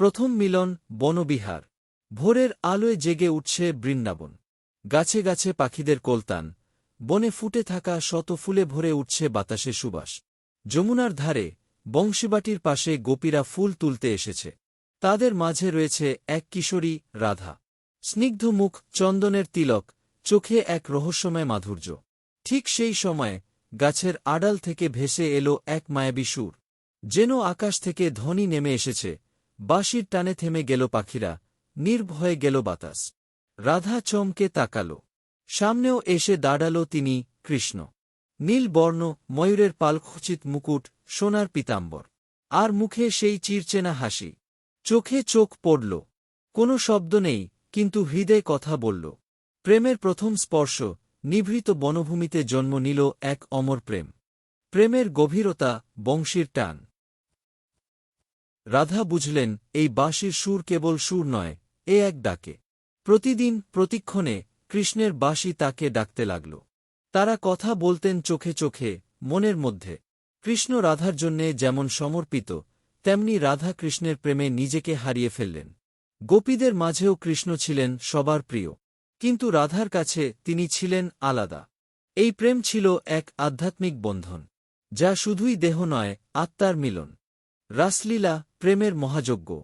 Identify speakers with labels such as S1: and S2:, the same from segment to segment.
S1: প্রথম মিলন বনবিহার। ভোরের আলোয় জেগে উঠছে বৃন্দাবন। গাছে গাছে পাখিদের কলতান। বনে ফুটে থাকা শত ফুলে ভরে উঠছে বাতাসে সুবাস। যমুনার ধারে বংশীবাটির পাশে গোপীরা ফুল তুলতে এসেছে। তাদের মাঝে রয়েছে এক কিশোরী রাধা। স্নিগ্ধ মুখ, চন্দনের তিলক, চোখে এক রহস্যময় মাধুর্য। ঠিক সেই সময় গাছের আড়াল থেকে ভেসে এলো এক মায়াবী সুর। যেন আকাশ থেকে ধ্বনি নেমে এসেছে। বাঁশির টানে থেমে গেল পাখিরা, নির্ভয়ে গেল বাতাস। রাধা চমকে তাকাল। সামনেও এসে দাঁড়াল তিনি কৃষ্ণ। নীল বর্ণ, ময়ূরের পালখচিত মুকুট, সোনার পিতাম্বর। আর মুখে সেই চিরচেনা হাসি। চোখে চোখ পড়ল। কোনো শব্দ নেই, কিন্তু হৃদয় কথা বলল। প্রেমের প্রথম স্পর্শ, নিভৃত বনভূমিতে জন্ম নিল এক অমর প্রেম। প্রেমের গভীরতা বংশীর টান। রাধা বুঝলেন, এই বাঁশির সুর কেবল সুর নয়, এ এক ডাকে। প্রতিদিন, প্রতিক্ষণে, কৃষ্ণের বাঁশি তাকে ডাকতে লাগল। তারা কথা বলতেন চোখে চোখে, মনের মধ্যে। কৃষ্ণ রাধার জন্যে যেমন সমর্পিত, তেমনি রাধা কৃষ্ণের প্রেমে নিজেকে হারিয়ে ফেললেন। গোপীদের মাঝেও কৃষ্ণ ছিলেন সবার প্রিয়। কিন্তু রাধার কাছে তিনি ছিলেন আলাদা। এই প্রেম ছিল এক আধ্যাত্মিক বন্ধন, যা শুধুই দেহ নয়, আত্মার মিলন। রাসলীলা প্রেমের মহাযজ্ঞ।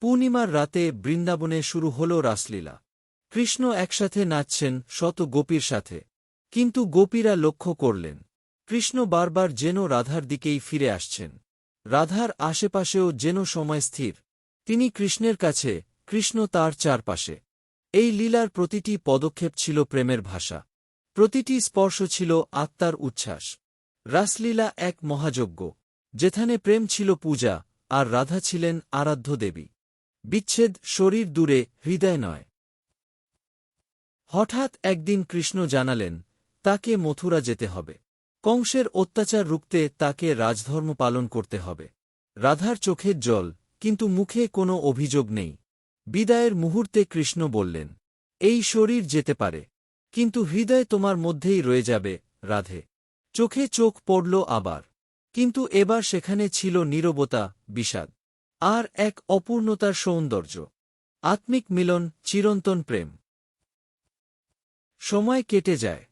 S1: পূর্ণিমার রাতে বৃন্দাবনে শুরু হল রাসলীলা। কৃষ্ণ একসাথে নাচছেন শত গোপীর সাথে। কিন্তু গোপীরা লক্ষ্য করলেন, কৃষ্ণ বারবার যেন রাধার দিকেই ফিরে আসছেন। রাধার আশেপাশেও যেন সময় স্থির। তিনি কৃষ্ণের কাছে, কৃষ্ণ তার চারপাশে। এই লীলার প্রতিটি পদক্ষেপ ছিল প্রেমের ভাষা। প্রতিটি স্পর্শ ছিল আত্মার উচ্ছ্বাস। রাসলীলা এক মহাযজ্ঞ। যেখানে প্রেম ছিল পূজা, আর রাধা ছিলেন আরাধ্য দেবী। বিচ্ছেদ শরীর দূরে, হৃদয় নয়। হঠাৎ একদিন কৃষ্ণ জানালেন, তাকে মথুরা যেতে হবে। কংসের অত্যাচার রুখতে তাকে রাজধর্ম পালন করতে হবে। রাধার চোখের জল, কিন্তু মুখে কোনো অভিযোগ নেই। বিদায়ের মুহূর্তে কৃষ্ণ বললেন, এই শরীর যেতে পারে, কিন্তু হৃদয় তোমার মধ্যেই রয়ে যাবে, রাধে। চোখে চোখ পড়ল আবার। কিন্তু এবার সেখানে ছিল নীরবতা, বিষাদ, আর এক অপূর্ণতার সৌন্দর্য। আত্মিক মিলন, চিরন্তন প্রেম। সময় কেটে যায়।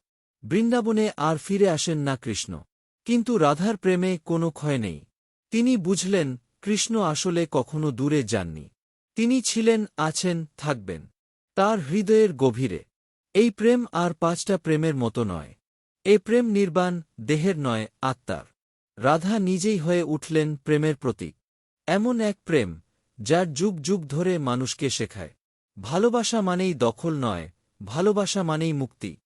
S1: বৃন্দাবনে আর ফিরে আসেন না কৃষ্ণ। কিন্তু রাধার প্রেমে কোনো ক্ষয় নেই। তিনি বুঝলেন, কৃষ্ণ আসলে কখনো দূরে যাননি। তিনি ছিলেন, আছেন, থাকবেন। তার হৃদয়ের গভীরে। এই প্রেম আর পাঁচটা প্রেমের মতো নয়। এ প্রেম নির্বাণ, দেহের নয়, আত্মার। রাধা নিজেই হয়ে উঠলেন প্রেমের প্রতীক। এমন এক প্রেম, যার যুগ যুগ ধরে মানুষকে শেখায়। ভালোবাসা মানেই দখল নয়, ভালোবাসা মানেই মুক্তি।